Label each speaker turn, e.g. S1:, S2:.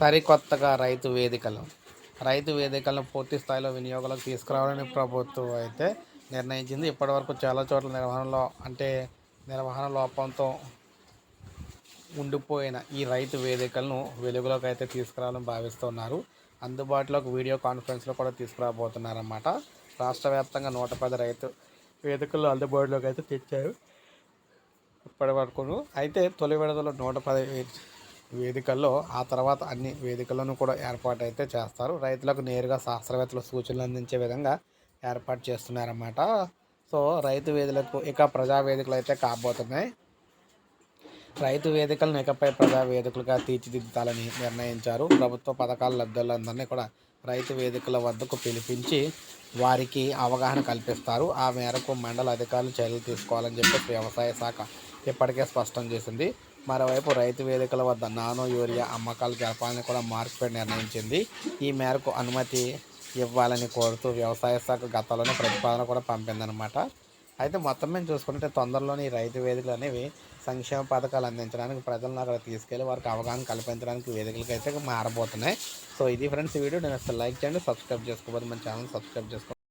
S1: సరికొత్తగా రైతు వేదికలు. రైతు వేదికలను పూర్తి స్థాయిలో వినియోగంలోకి తీసుకురావాలని ప్రభుత్వం అయితే నిర్ణయించింది. ఇప్పటివరకు చాలా చోట్ల నిర్వహణలో అంటే నిర్వహణ లోపంతో ఉండిపోయిన ఈ రైతు వేదికలను వెలుగులోకి అయితే తీసుకురావాలని భావిస్తున్నారు. అందుబాటులోకి వీడియో కాన్ఫరెన్స్లో కూడా తీసుకురాబోతున్నారన్నమాట. రాష్ట్ర వ్యాప్తంగా నూట పది రైతు వేదికలు అందుబాటులోకి అయితే తెచ్చారు. ఇప్పటివరకు అయితే తొలి విడతలో నూట పది వేదికల్లో ఆ తర్వాత అన్ని వేదికలను కూడా ఏర్పాటు అయితే చేస్తారు. రైతులకు నేరుగా శాస్త్రవేత్తలు సూచనలు అందించే విధంగా ఏర్పాటు చేస్తున్నారన్నమాట. సో రైతు వేదికలకు ఇక ప్రజా వేదికలు అయితే కాబోతున్నాయి. రైతు వేదికలను ఇకపై ప్రజా వేదికలుగా తీర్చిదిద్దాలని నిర్ణయించారు. ప్రభుత్వ పథకాల లబ్ధులందరినీ కూడా రైతు వేదికల వద్దకు పిలిపించి వారికి అవగాహన కల్పిస్తారు. ఆ మేరకు మండల అధికారులు చర్యలు తీసుకోవాలని చెప్పి వ్యవసాయ శాఖ ఇప్పటికే స్పష్టం చేసింది. మరోవైపు రైతు వేదికల వద్ద నానో యూరియా అమ్మకాలు జరపాలని కూడా మార్కెట్ నిర్ణయించింది. ఈ మేరకు అనుమతి ఇవ్వాలని కోరుతూ వ్యవసాయ శాఖ గతంలోనే ప్రతిపాదన కూడా పంపిందనమాట అయితే మొత్తం మేము చూసుకుంటే తొందరలోనే ఈ రైతు వేదికలు అనేవి సంక్షేమ పథకాలు అందించడానికి ప్రజలను అక్కడ తీసుకెళ్ళి వారికి అవగాహన కల్పించడానికి వేదికలకు అయితే మారబోతున్నాయి. సో ఇది ఫ్రెండ్స్ వీడియో. నేను అసలు లైక్ చేయండి సబ్స్క్రైబ్ చేసుకోబోదు మన ఛానల్ సబ్స్క్రైబ్ చేసుకోండి.